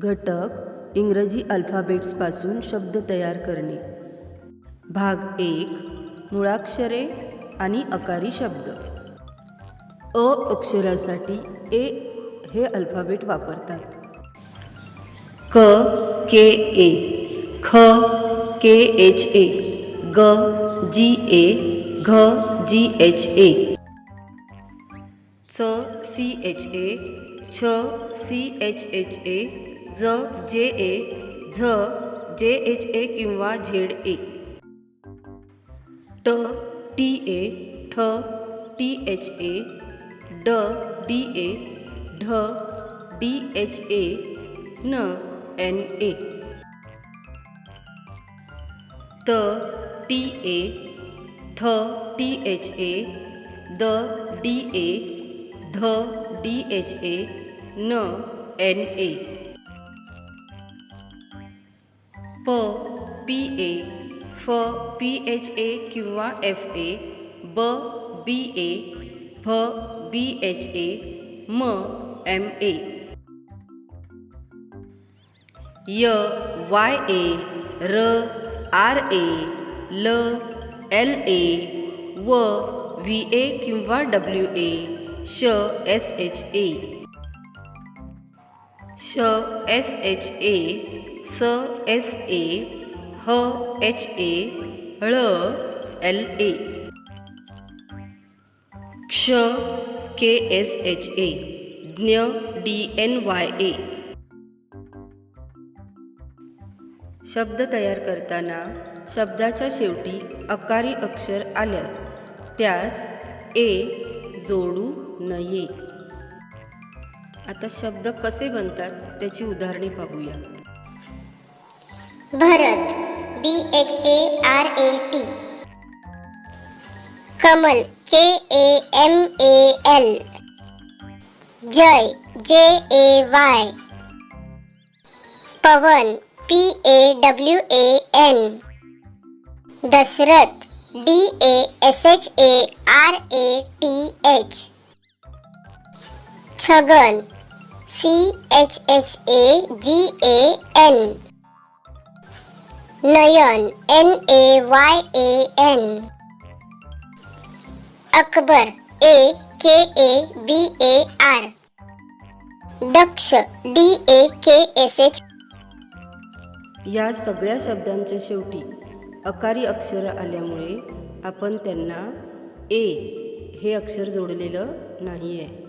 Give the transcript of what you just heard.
घटक इंग्रजी अल्फाबेट्सपासून शब्द तयार करणे. भाग एक मुळाक्षरे आणि अकारी शब्द. अ अक्षरासाठी ए हे अल्फाबेट वापरतात. क के ए. ख के एच ए. ग जी ए. घ जी एच ए. च सी एच ए. छ सी एच एच ए. ज, जे, ए, झ, जे, एच, ए किंवा झेड, ए. ट, टी, ए, ठ, टी, एच, ए. ड, डी, ए. ढ, डी, एच, ए. न, एन, ए. त, टी, ए. थ, टी, एच, ए. द, डी, ए. ध, डी, एच, ए. न, एन, ए. प पी ए फ पी एच ए किंवा एफ ए ब बी ए भ बी एच ए म एम ए य वाय ए र आर ए ल एल ए व व्ही ए किंवा डब्ल्यू ए श एस एच ए श एस एच ए स एस ए ह एच ए ळ एल ए. क्ष के एस एच ए. ज्ञ डी एन वाय ए. शब्द तयार करताना शब्दाच्या शेवटी अकारी अक्षर आल्यास त्यास ए जोडू नये. आता शब्द कसे बनतात त्याची उदाहरणे पाहूया. Bharat B H A R A T Kamal K A M A L Jay J A Y Pavan P A W A N Dasharath D A S H A R A T H Chhagan C H H A G A N Nayan N A Y A N Akbar A K A B A R Daksh D A K S H या सगळ्या शब्दांच्या शेवटी अकारी अक्षरं आल्यामुळे आपण त्यांना ए हे अक्षर जोडलेलं नाही आहे